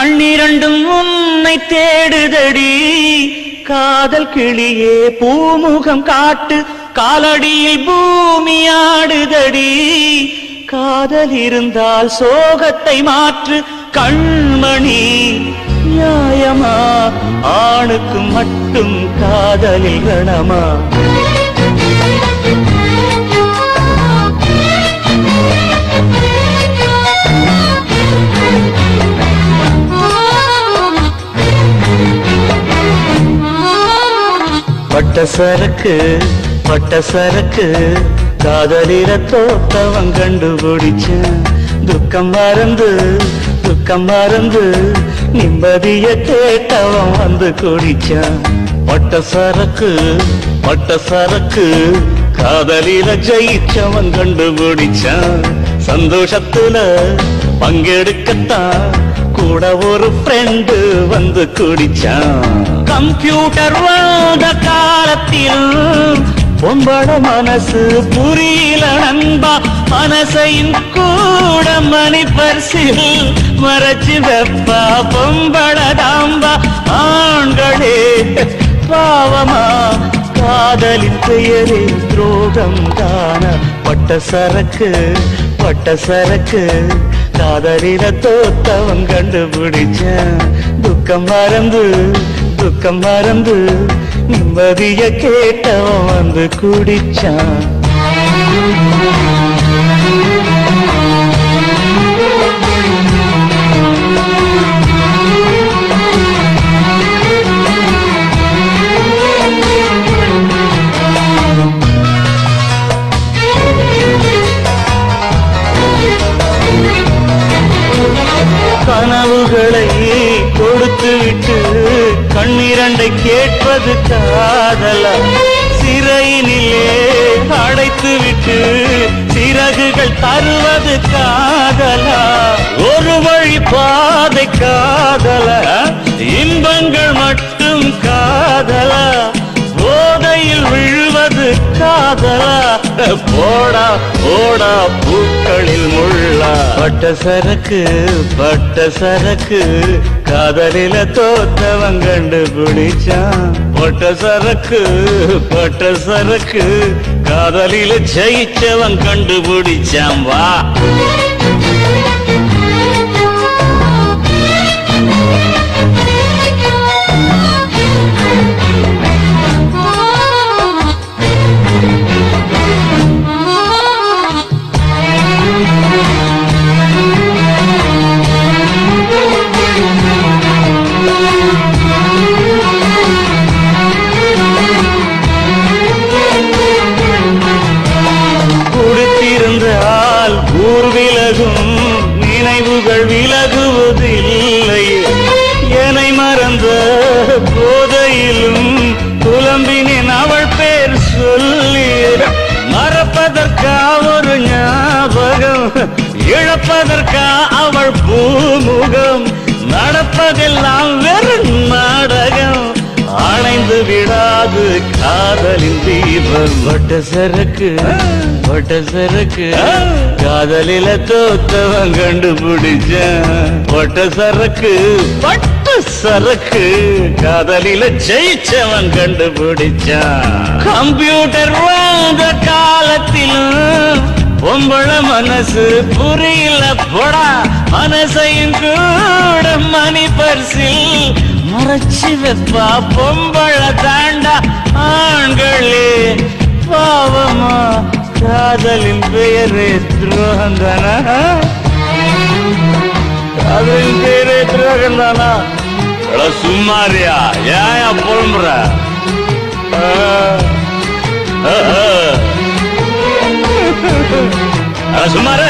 கண்ணீரண்டும் உன்னை தேடுதடி. காதல் கிளியே பூமுகம் காட்டு. காலடியில் பூமி ஆடுதடி. காதல் இருந்தால் சோகத்தை மாற்று. கண்மணி நியாயமா? ஆணுக்கு மட்டும் காதலில் கணமா பட்ட சரக்கு பட்ட சரக்கு. காதலில தோத்தவன் கண்டுபிடிச்சேன் துக்கம் மறந்து துக்கம் மறந்து நிம்மதிய கேட்டவன் வந்து குடிச்சான். பட்ட சரக்கு பட்ட சரக்கு. காதலில ஜெயிச்சவன் கண்டுபிடிச்சான். சந்தோஷத்துல பங்கெடுக்கத்தான் கூட ஒரு ஃப்ரெண்டு வந்து குடிச்சான். கம்ப்யூட்டர் வந்த காலத்தில் பொம்பட மனசு புரியல நண்பா. மனசையும் கூட மணி பரிசில் மறைச்சு வெப்பா. பொம்பட தாம்பா ஆண்களே பாவமா. காதலின் பெயரே துரோகம் தான பட்ட சரக்கு பட்ட சரக்கு. காதலில தோத்தவன் கண்டுபிடிச்சேன். துக்கம் மறந்து துக்கம் மறந்து நிம்மதிய கேட்டவன் வந்து குடிச்சான். கனவுகளை கொடுத்து விட்டு கண்ணிரண்டை கேட்பது காதலா? சிறையினிலே அடைத்து விட்டு சிறகுகள் தருவது காதலா? ஒரு வழி பாதை காதல? இன்பங்கள் மட்டும் போடா போடா பூக்களில் முள்ளா. பட்ட சரக்கு பட்ட சரக்கு காதலில தோத்தவன் கண்டு கண்டுபிடிச்சான் பட்ட சரக்கு பட்ட சரக்கு காதலில ஜெயிச்சவன் கண்டுபிடிச்சான் வா. விலகும் நினைவுகள் விலகுவதில்லை. என்னை மறந்த போதையிலும் புலம்பினேன் அவள் பேர் சொல்லி. மறப்பதற்கா ஒரு ஞாபகம் இழப்பதற்கா அவள் பூமுகம். நடப்பதெல்லாம் வெறும் நாடகம். அணைந்து விடாது காதலின் தீபம். வட்ட சரக்கு வட்ட சரக்கு. காதலில தோத்தவன் கண்டுபிடிச்ச வட்ட சரக்கு வட்ட சரக்கு. காதலில ஜெயிச்சவன் கண்டுபிடிச்சான் கம்ப்யூட்டர் வந்த காலத்திலும் பொம்பள மனசு புரியல போடா. மனசையும் கூட மணி பரிசில் மறைச்சு வைப்பா பொம்பள தாண்டா ஆண்களே பாவமா? காதலின் பெயரே துரோகந்தானா? காதலின் பெயரே துரோகந்தானா? சும்மாரியா ஏன் புலம்புற? சும்மாரு